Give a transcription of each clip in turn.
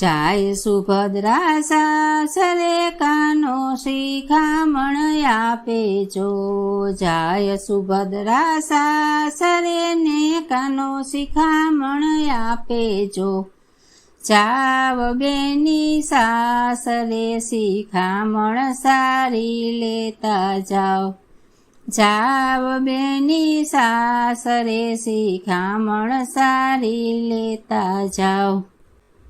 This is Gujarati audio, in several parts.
જાય સુભદ્રા સાસરે કાનો શિખામણ આપે જો. જાય સુભદ્રા સાસરે ને કાનો શિખામણ આપે જો. જાવ બેની સાસરે શિખામણ સારી લેતા જાઓ. જાવ બેની સાસરે શિખામણ સારી લેતા જાઓ.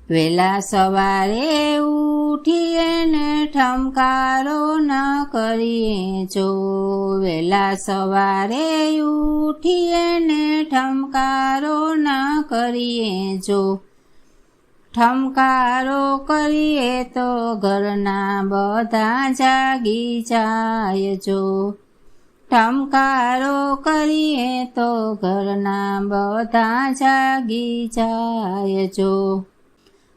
વેલા સવારે ઉઠીએ ને ઠમકારો ન કરીએ જો વેલા સવારે ઉઠીએ ને ઠમકારો ન કરીએ જો ઠમકારો કરીએ તો ઘરના બધા જાગી જાય જો ઠમકારો કરીએ તો ઘરના બધા જાગી જાય જો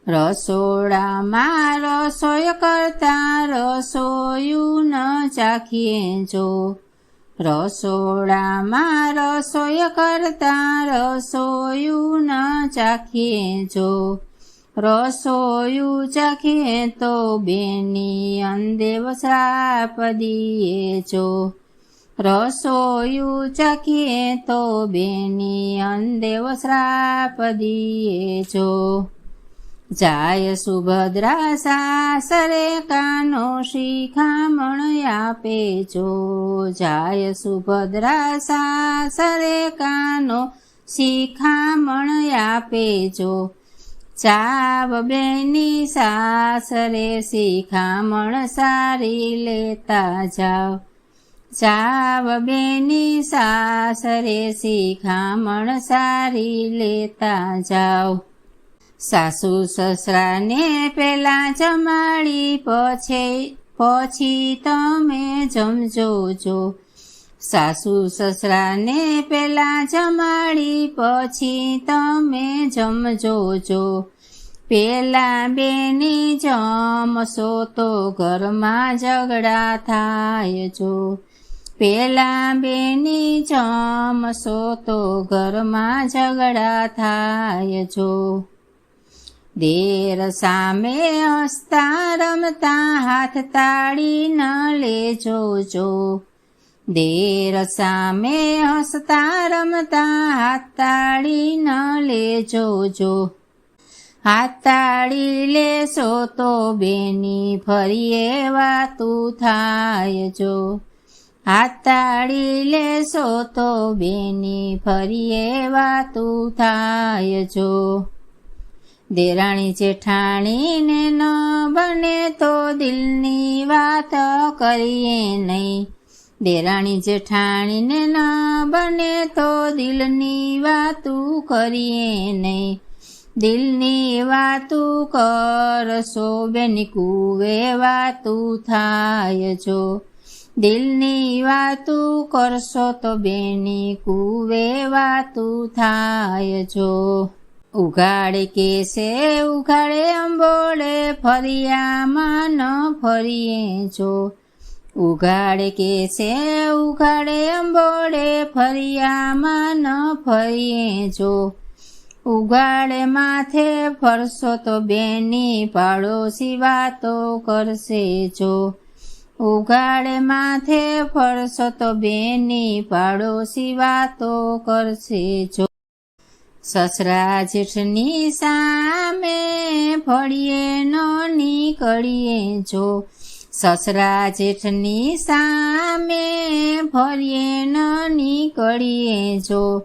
રસોડામાં રસોઈ કરતા રસોયું ન ચાખીએ જો રસોડામાં રસોઈ કરતા રસોયું ન ચાખીએ જો રસોયું ચાખીએ તો બેની અંદેવ શ્રાપ દીએ જો રસોયું ચાખીએ તો બેની અંદેવ શ્રાપ દીએ જો જાય સુભદ્રા સાસરે કાનો શિખામણ આપે જો. જાય સુભદ્રા સાસરે કાનો શિખામણ આપે જો. ચાવ બેની સાસરે શિખામણ સારી લેતા જાઓ ચાવ બેની સાસરે શિખામણ સારી લેતા જાઓ સાસુ સસરાને પેલા જમાડી પછી પછી તમે જમજો જો સાસુ સસરાને પેલા જમાડી પછી તમે જમજો જો પેલા બેની જમશો તો ઘરમાં ઝઘડા થાય જો. પેલા બેની જમશો તો ઘરમાં ઝઘડા થાય જો. દેર સામે હસતા રમતા હાથ તાળી ન લેજો જો. દેર સામે હસતા રમતા હાથ તાળી ન લેજો જો. હાથ તાળી લેશો તો બેની ફરીએ વાતું થાય જો. હાથ તાળી લેશો તો બેની ફરીએ વાતું થાય જો. દેરાણી જેઠાણીને ન બને તો દિલની વાત કરીએ નહીં. દેરાણી જેઠાણીને ન બને તો દિલની વાતું કરીએ નહીં. દિલની વાતું કરશો બેની કુવે વાતું થાય જો. દિલની વાતું કરશો તો બેની કુવે વાતું થાય જો. ઉઘાડે કેસે, ઉઘાડે અંબોડે ફરિયામાં ન ફરીએ જો. ઉઘાડે કેસે, ઉઘાડે અંબોડે ફરિયામાં ન ફરીએ જો. ઉઘાડે માથે ફરશો તો બેની પાડોશી વાતો કરશે જો. ઉઘાડે માથે ફરશો તો બેની પાડોશી વાતો કરશે જો. સસરા જેઠની સામે ફળીએ ન નીકળીએ જો. સસરા જેઠની સામે ફળીએ ન નીકળીએ જો.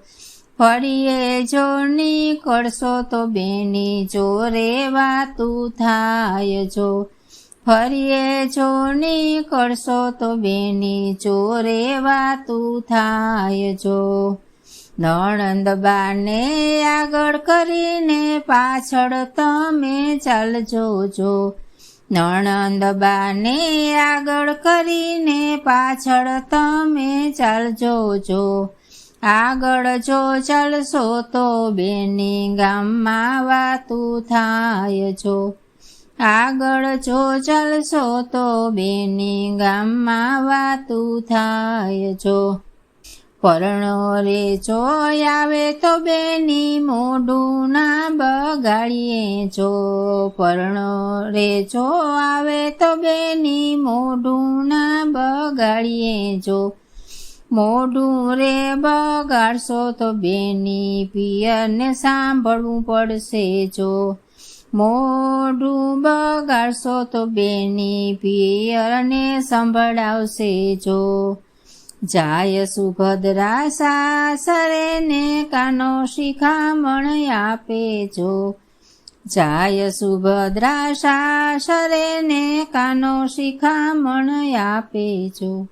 ફળીએ જો નીકળશો તો બેની જોરે વાતું થાય જો. ફરીએ જો નીકળશો તો બેની જોરે વાતું થાય જો. નણંદબાને આગળ કરીને પાછળ તમે ચાલજો જો. નણંદબાને આગળ કરીને પાછળ તમે ચાલજો જો. આગળ જો ચાલશો તો બેની ગામમાં વાતું થાય છો આગળ જો ચાલશો તો બેની ગામમાં વાતું થાય જો. પરણો રે જો આવે તો બેની મોઢું ના બગાડીએ. જો પરણો રે જો આવે તો બેની મોઢું ના બગાડીએ. જો મોઢું રે બગાડશો તો બેની પિયરને સાંભળવું પડશે. જો મોઢું બગાડશો તો બેની પિયરને સંભળાવશે. જો જાય સુભદ્રા સાસરે ને કાનો શિખામણ આપે જો. જાય સુભદ્રા સાસરે ને કાનો શિખામણ આપે જો.